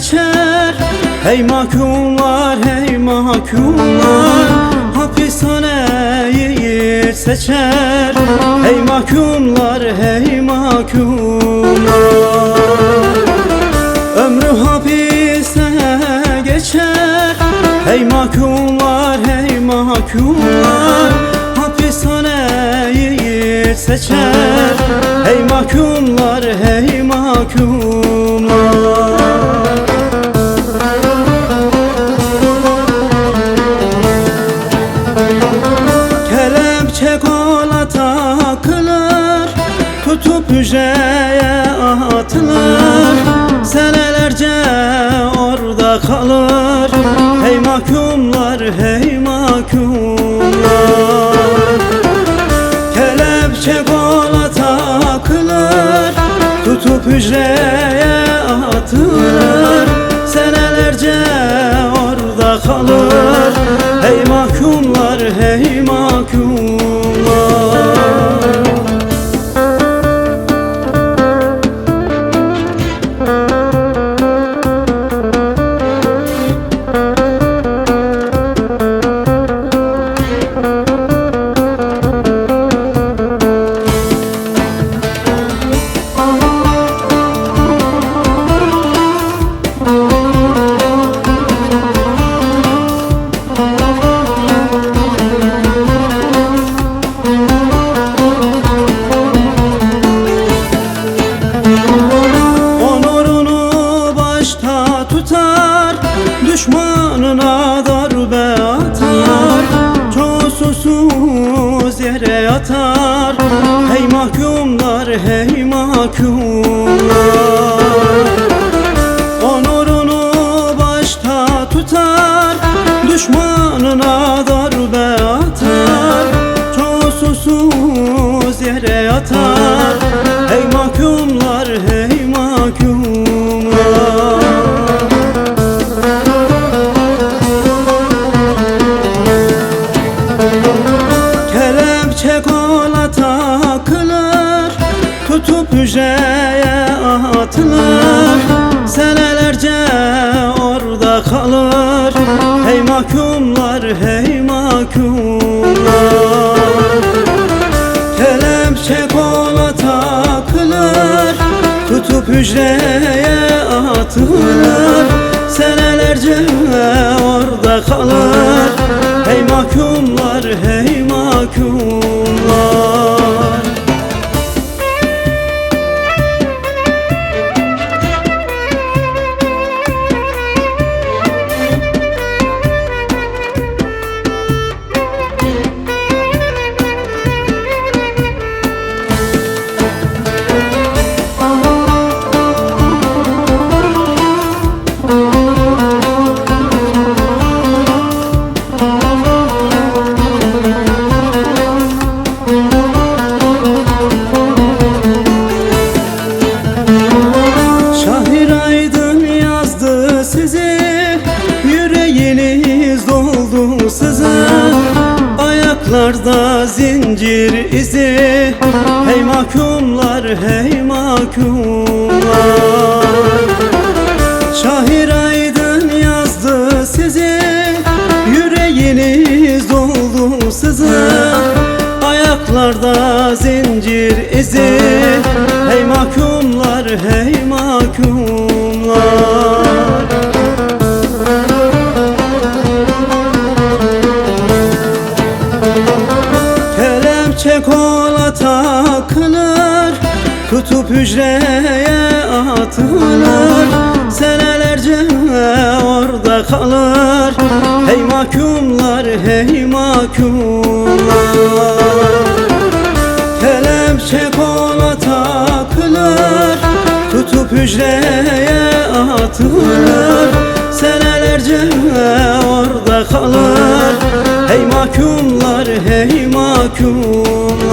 geçer. Hey makumlar hey makumlar. Hapishaneyi seçer. Hey mahkumlar hey mahkumlar. Ömrü hapiste geçer. Hey mahkumlar hey mahkumlar. Hapishaneyi seçer. Hey mahkumlar hey hücreye atılır Senelerce orada kalır. Hey mahkumlar hey mahkumlar. Kelepçe kola takılır Tutup hücreye atılır. Senelerce orada kalır. Hey mahkumlar hey mahkumlar Düşmanına darbe atar. Çoğu susuz yere yatar Hey mahkumlar hey mahkumlar. Onurunu başta tutar. Düşmanına darbe Tutup hücreye atılır. Senelerce orada kalır. Hey mahkumlar hey mahkumlar. Kelepçe kola takılır. Tutup hücreye atılır. Senelerce orada kalır. Hey mahkumlar hey Ayaklarda zincir izi Hey mahkumlar hey mahkumlar. Şahir Aydın yazdı sizi Yüreğiniz doldu sızı. Ayaklarda zincir izi Hey mahkumlar Kelepçe kola takılır Tutup hücreye atılır. Senelerce orada kalır Hey mahkumlar hey mahkumlar. Kelepçe kola takılır Tutup hücreye atılır. Senelerce orada kalır Hey mahkumlar hey mahkumlar